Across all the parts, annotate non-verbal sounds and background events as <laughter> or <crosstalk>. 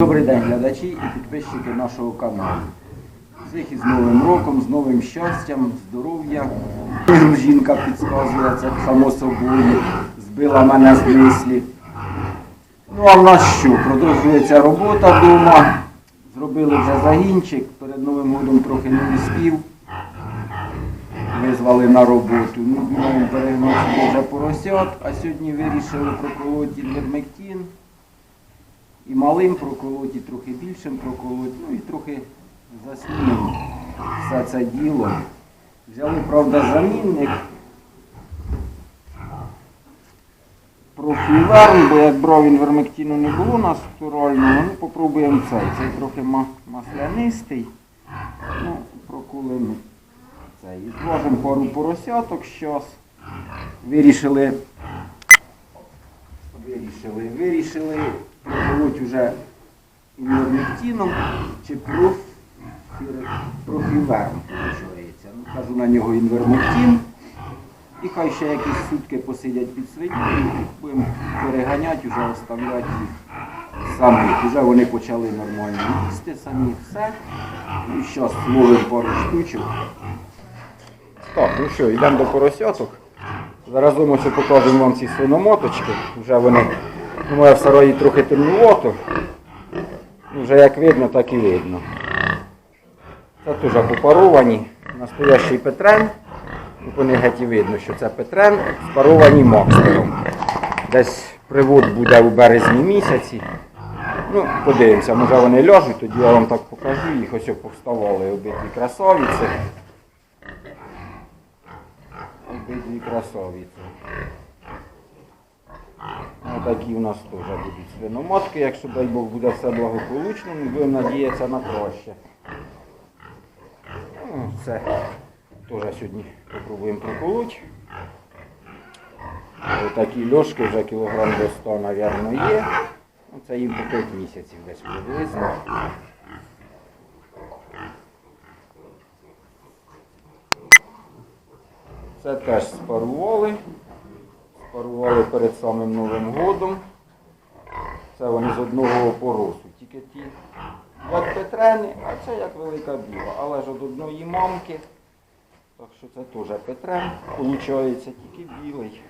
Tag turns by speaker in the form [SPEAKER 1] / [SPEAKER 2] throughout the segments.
[SPEAKER 1] Добрий день, глядачі і підписчики нашого каналу. Всіх із Новим роком, з новим щастям, здоров'я. <clears throat> Жінка підказує, це само собою, збила мене з мислі. Ну а в нас що? Продовжується робота вдома. Зробили вже загінчик, перед Новим годом трохи не успів. Визвали на роботу. Ну, перегнати вже поросят, а сьогодні вирішили проколоти інвермектин. І малим проколоть, і трохи більшим проколоть, ну і трохи заснімемо все це діло. Взяли, правда, замінник. Профілерн, бо як брав інвермектину не було натурального, ну попробуємо цей. Цей трохи маслянистий. Ну, проколимо цей. І зважимо пару поросяток щас. Вирішили Вирішили, вирішили проколоть уже інвермектином чи профі- профіверм, виходить. Ну, кажу на нього інвермектин. І хай ще якісь сутки посидять під свиньою, будемо переганяти, вже оставляти їх самих. Уже вони почали нормально їсти самі, все. І зараз ловимо пару штучок. Так, ну що, йдемо до поросяток. Заразом ось покажемо вам ці свиномоточки. Вже вони, моя в сараї трохи темнувато. Ну, Вже як видно, так і видно. Це теж попаровані. Настоящий петрен. Них геть і видно, що це петрен, спаровані макстером. Десь привод буде у березні місяці. Ну, подивимося, може вони ляжуть, тоді я вам так покажу. Їх ось повставали обидві красавиці. Обидві красавиці. Отакі у нас теж будуть свиноматки, якщо дай Бог буде все благополучно, ми будемо надіятися на краще. Ну, Це теж сьогодні спробуємо проколоть. Такі льошки вже кілограм до 100, мабуть, є. Ну, Це їм по 5 місяців десь приблизно. Це теж спарували. Спарували перед самим Новим годом. Це вони з одного опоросу. Тільки ті, як Петрени, а це як велика біла. Але ж від одної мамки. Так що це теж Петрен. Получається тільки білий.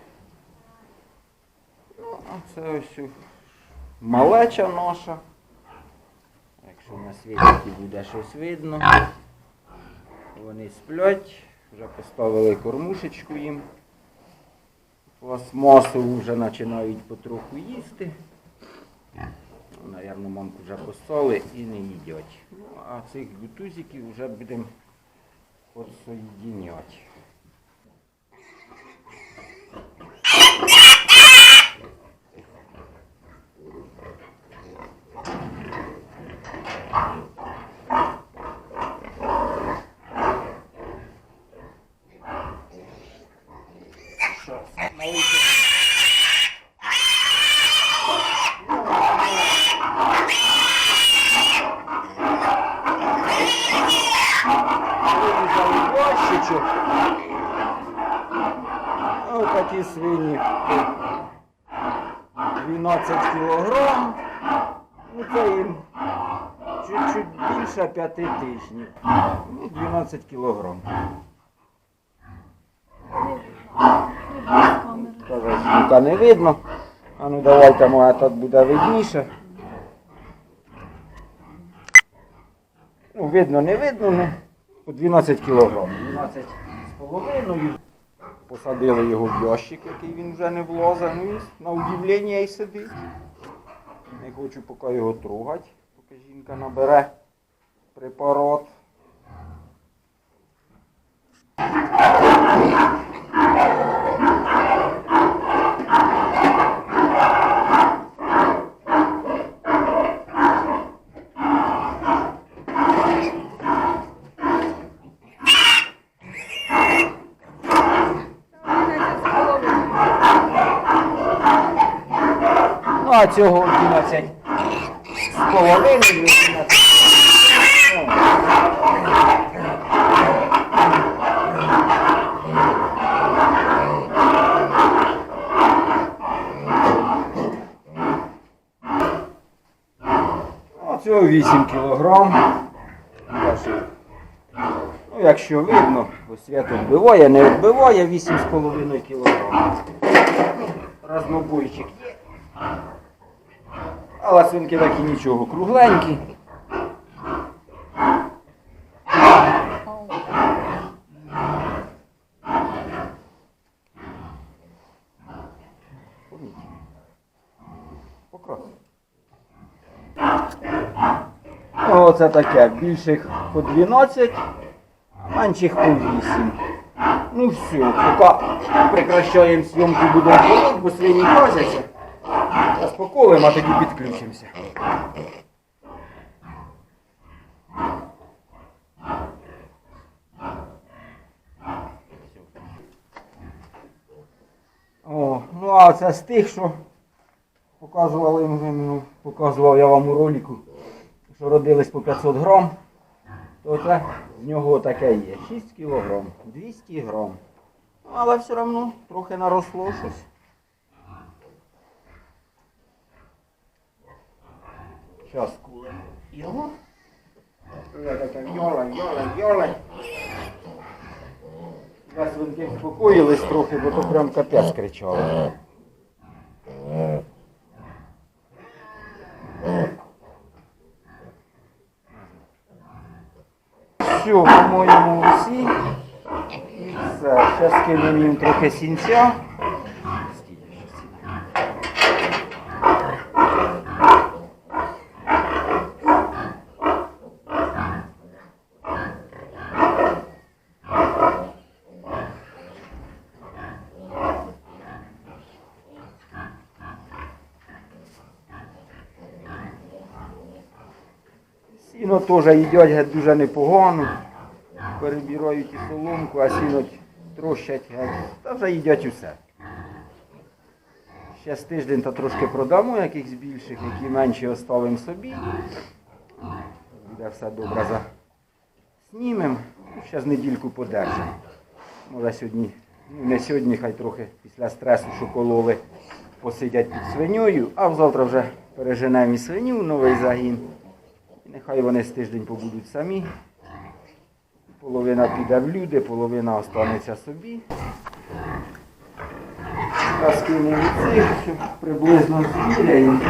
[SPEAKER 1] Ну, а це ось малеча наша. Якщо на світі буде щось видно. Вони сплять, вже поставили кормушечку їм. Пластмасову вже починають потроху їсти. Навірно, манку вже поставили і не їдять. Ну, а цих гутузиків вже будемо подсоєдіняти. Що, малий Вирізали ящичок. Ось такі свині. 12 кілограм. Ну це їм чуть-чуть більше 5 тижнів. Ну, 12 кілограм. Каже, звука не видно. А ну давайте моя так буде видніше. Ну, видно, не видно, ну по 12 кілограмів. 12 з половиною. Посадили його в ящик, який він вже не влазить. Ну на удивлення і сидить. Не хочу поки його трогати, поки жінка набере препарат. Цього 11 з половиною 11. Ну. А цього 8 кілограм. Ну, якщо видно, бо свято вбиває, не вбиває 8,5 кілограм. Разнобойчик є. Але свинки такі нічого, кругленькі. Оце таке, більших по 12, менших по 8. Ну все, поки прекращаємо зйомку, будемо колоть, бо свині казяться. Заспокоїмо, а тоді підключимося. О, ну а це з тих, що показували, ну, показував я вам у ролику, що родились по 500 грам, то це з нього таке є. 6 кілограм, 200 грам. Але все одно трохи наросло щось. Кулемо його. Я таке йола, йола, йола. Зараз свинки спокоїлись трохи, бо то прям капець кричали. Все, по-моєму, усі. І все. Зараз кинемо їм трохи сінця. Скільки ще сіна? Сіно теж їдять геть дуже непогано. Перебирають і соломку, а сіно трощать геть. Та вже їдять усе. Ще з тиждень та трошки продамо якихось більших, які менші оставимо собі. Буде все добре за знімемо. Ну, Ще з недільку подержимо. Може сьогодні, ну не сьогодні, хай трохи після стресу, що кололи, посидять під свиньою, а завтра вже переженемо і свиню, новий загін. І нехай вони з тиждень побудуть самі. Половина піде в люди, половина останеться собі. Розкинемо цих, щоб приблизно зміряємо.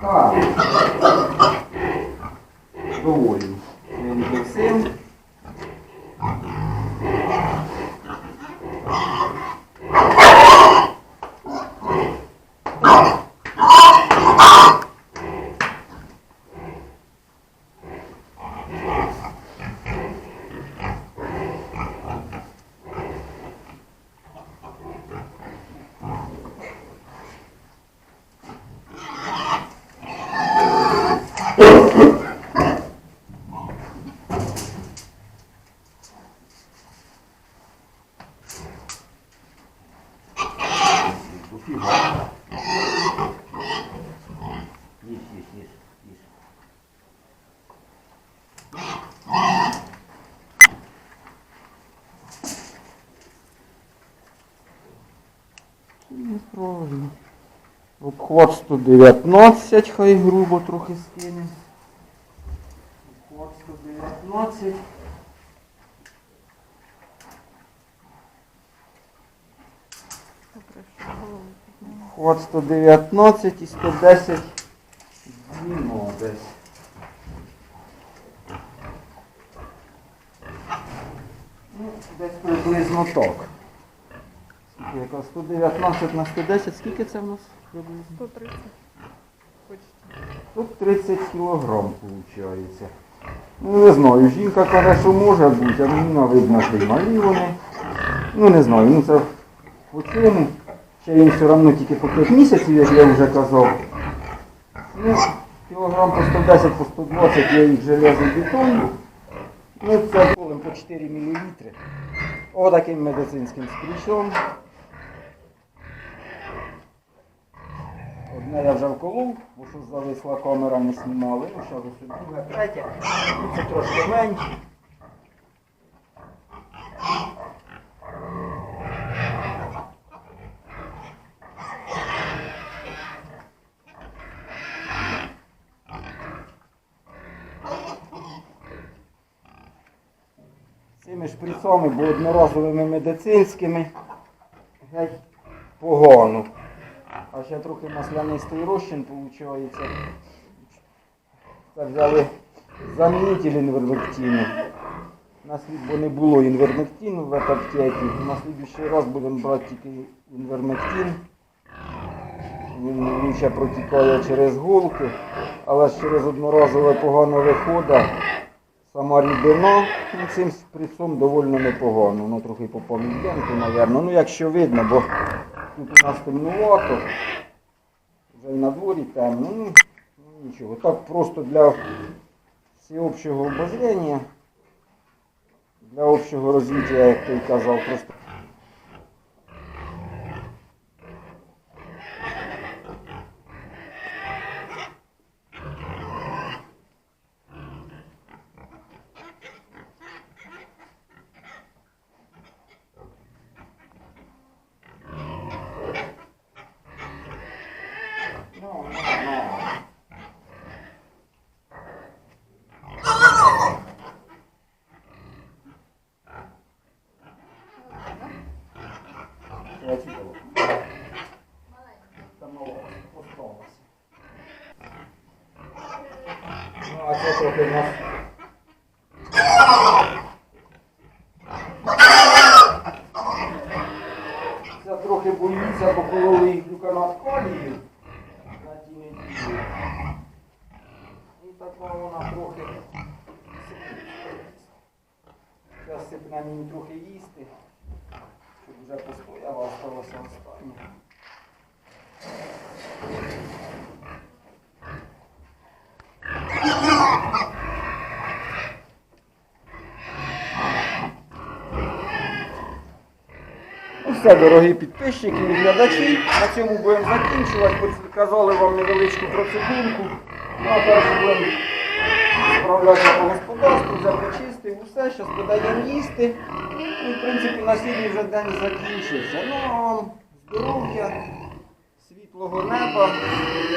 [SPEAKER 1] Так. Доволі. Обхват 119, хай грубо трохи скине. Обхват 119. Обхват 119 і 110 зміно десь. Ну, десь приблизно так. Яка 119 на 110, скільки це в нас приблизно?
[SPEAKER 2] 130. Почти.
[SPEAKER 1] Тут 30 кілограм виходить. Ну не знаю, жінка каже, що може бути, а мені видно, що й малі вони. Ну не знаю, ну це по цьому. Ще їм все одно тільки по 5 місяців, як я вже казав. Ну, кілограм по 110, по 120 я їх железний бетон. Ну це полем по 4 мл. Отаким медицинським стрічом. Не я вже вколов, бо що зависла камера, не знімали. Ну що, ось друга, третя. Це трошки менше. Цими шприцами, бо одноразовими медицинськими геть погону. А ще трохи маслянистий розчин виходить. Це взяли замінитель інвермектину. На слід, бо не було інвермектину в аптеці. На слідуючий раз будемо брати тільки інвермектин. Він лучше протікає через голки, але ж через одноразове погано виходить. Сама рідина цим шприцом доволі непогано. Воно трохи по помідянку, мабуть. Ну якщо видно, бо тут у нас темнувато. Вже і на дворі темно. Ну, ну, нічого. Так просто для всеобщого обозрення, для общого розвиття, як той казав, просто. Глюканат калію на тій неділі. І така вона трохи Зараз сипне мені трохи їсти, щоб вже постояла, осталося останнє. Ну все, дорогі підписчики і глядачі. На цьому будемо закінчувати. Показали вам невеличку процедурку. Ну а далі будемо справлятися по господарству, вже почистив, усе, зараз подаємо їсти. Ну, і, в принципі, на сьогодні вже день закінчився. Ну, а вам здоров'я, світлого неба.